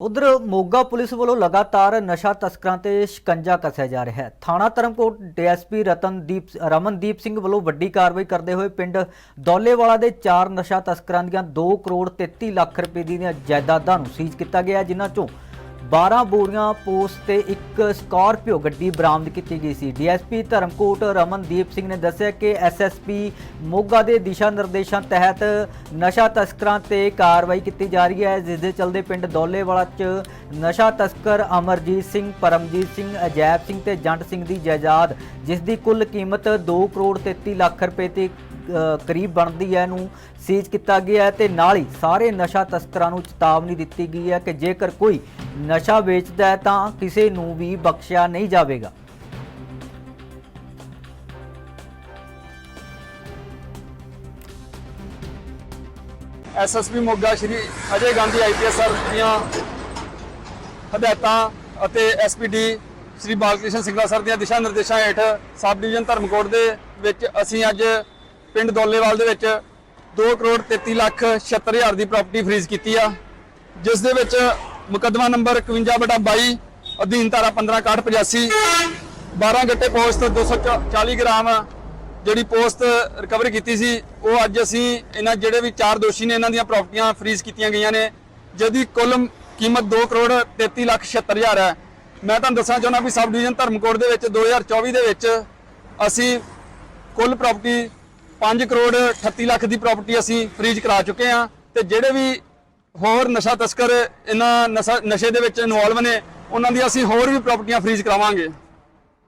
ਉਧਰ ਮੋਗਾ ਪੁਲਿਸ ਵੱਲੋਂ ਲਗਾਤਾਰ ਨਸ਼ਾ ਤਸਕਰਾਂ ਤੇ ਸ਼ਿਕੰਜਾ ਕੱਸਿਆ ਜਾ ਰਿਹਾ ਹੈ। ਥਾਣਾ ਧਰਮਕੋਟ ਡੀਐਸਪੀ ਰਤਨਦੀਪ ਰਮਨਦੀਪ ਸਿੰਘ ਵੱਲੋਂ ਵੱਡੀ ਕਾਰਵਾਈ ਕਰਦੇ ਹੋਏ ਪਿੰਡ ਦੌਲੇਵਾਲਾ ਦੇ ਚਾਰ ਨਸ਼ਾ ਤਸਕਰਾਂ ਦੀਆਂ 2 ਕਰੋੜ 33 ਲੱਖ ਰੁਪਏ ਦੀਆਂ ਜਾਇਦਾਦਾਂ ਨੂੰ ਸੀਜ਼ ਕੀਤਾ ਗਿਆ ਜਿਨ੍ਹਾਂ ਚੋਂ 12 ਬੋਰੀਆਂ ਪੋਸਟ ਤੇ ਇੱਕ ਸਕਾਰਪੀਓ ਗੱਡੀ ਬਰਾਮਦ ਕੀਤੀ ਗਈ ਸੀ। ਡੀਐਸਪੀ ਧਰਮਕੋਟ ਰਮਨਦੀਪ ਸਿੰਘ ਨੇ ਦੱਸਿਆ ਕਿ ਐਸਐਸਪੀ ਮੋਗਾ ਦੇ ਦਿਸ਼ਾ ਨਿਰਦੇਸ਼ਾਂ ਤਹਿਤ ਨਸ਼ਾ ਤਸਕਰਾਂ ਤੇ ਕਾਰਵਾਈ ਕੀਤੀ ਜਾ ਰਹੀ ਹੈ। ਜਿਸ ਦੇ ਚਲਦੇ ਪਿੰਡ ਦੌਲੇਵਾਲਾ 'ਚ ਨਸ਼ਾ ਤਸਕਰ ਅਮਰਜੀਤ ਸਿੰਘ, ਪਰਮਜੀਤ ਸਿੰਘ, ਅਜੈਬ ਸਿੰਘ ਤੇ ਜੰਟ ਸਿੰਘ ਦੀ ਜਾਇਦਾਦ, ਜਿਸ ਦੀ ਕੁੱਲ ਕੀਮਤ 2 ਕਰੋੜ 33 ਲੱਖ ਰੁਪਏ ਤੇ ਕਰੀਬ ਬਣਦੀ ਹੈ ਨੂੰ ਸੀਜ਼ ਕੀਤਾ ਗਿਆ ਹੈ ਤੇ ਨਾਲ ਹੀ ਸਾਰੇ ਨਸ਼ਾ ਤਸਕਰਾਂ ਨੂੰ ਚੇਤਾਵਨੀ ਦਿੱਤੀ ਗਈ ਹੈ ਕਿ ਜੇਕਰ ਕੋਈ ਨਸ਼ਾ ਵੇਚਦਾ ਹੈ ਤਾਂ ਕਿਸੇ ਨੂੰ ਵੀ ਬਖਸ਼ਿਆ ਨਹੀਂ ਜਾਵੇਗਾ। SSP Moga Shri Ajay Gandhi IPS sir ਦੀਆਂ ਹਦਾਇਤਾਂ ਅਤੇ ਐਸਪੀਡੀ ਸ਼੍ਰੀ ਬਾਲਕ੍ਰਿਸ਼ਨ ਸਿੰਘਲਾ ਸਰ ਦੀਆਂ ਦਿਸ਼ਾ ਨਿਰਦੇਸ਼ਾਂ ਹੇਠ ਸਬ ਡਿਵੀਜ਼ਨ ਧਰਮਕੋਟ ਦੇ ਵਿੱਚ ਅਸੀਂ ਅੱਜ ਪਿੰਡ ਦੋਲੇਵਾਲ ਦੇ ਵਿੱਚ 2 ਕਰੋੜ 33 ਲੱਖ 76 ਹਜ਼ਾਰ ਦੀ ਪ੍ਰਾਪਰਟੀ ਫਰੀਜ਼ ਕੀਤੀ ਆ। ਜਿਸ ਦੇ ਵਿੱਚ ਮੁਕੱਦਮਾ ਨੰਬਰ 51 ਬਟਾ 22 ਅਧੀਨ ਧਾਰਾ 15 85 12 ਗੱਟੇ ਪੋਸਟ 240 ਗ੍ਰਾਮ ਜਿਹੜੀ ਪੋਸਟ ਰਿਕਵਰ ਕੀਤੀ ਸੀ, ਉਹ ਅੱਜ ਅਸੀਂ ਇਹਨਾਂ ਜਿਹੜੇ ਵੀ ਚਾਰ ਦੋਸ਼ੀ ਨੇ ਇਹਨਾਂ ਦੀਆਂ ਪ੍ਰਾਪਰਟੀਆਂ ਫਰੀਜ਼ ਕੀਤੀਆਂ ਗਈਆਂ ਨੇ, ਜਿਹਦੀ ਕੁੱਲ ਕੀਮਤ 2 ਕਰੋੜ 33 ਲੱਖ 76 ਹਜ਼ਾਰ ਹੈ। ਮੈਂ ਤੁਹਾਨੂੰ ਦੱਸਣਾ ਚਾਹੁੰਦਾ ਵੀ ਸਬ ਡਿਵੀਜ਼ਨ ਧਰਮਕੋਟ ਦੇ ਵਿੱਚ 2024 ਦੇ ਵਿੱਚ ਅਸੀਂ ਕੁੱਲ ਪ੍ਰਾਪਰਟੀ 5 ਕਰੋੜ 38 ਲੱਖ ਦੀ ਪ੍ਰਾਪਰਟੀ ਅਸੀਂ ਫਰੀਜ਼ ਕਰਾ ਚੁੱਕੇ ਹਾਂ ਤੇ ਜਿਹੜੇ ਵੀ ਹੋਰ ਨਸ਼ਾ ਤਸਕਰ ਇਹਨਾਂ ਨਸ਼ਾ ਨਸ਼ੇ ਦੇ ਵਿੱਚ ਇਨਵੋਲਵ ਨੇ, ਉਹਨਾਂ ਦੀ ਅਸੀਂ ਹੋਰ ਵੀ ਪ੍ਰਾਪਰਟੀਆਂ ਫਰੀਜ਼ ਕਰਾਵਾਂਗੇ।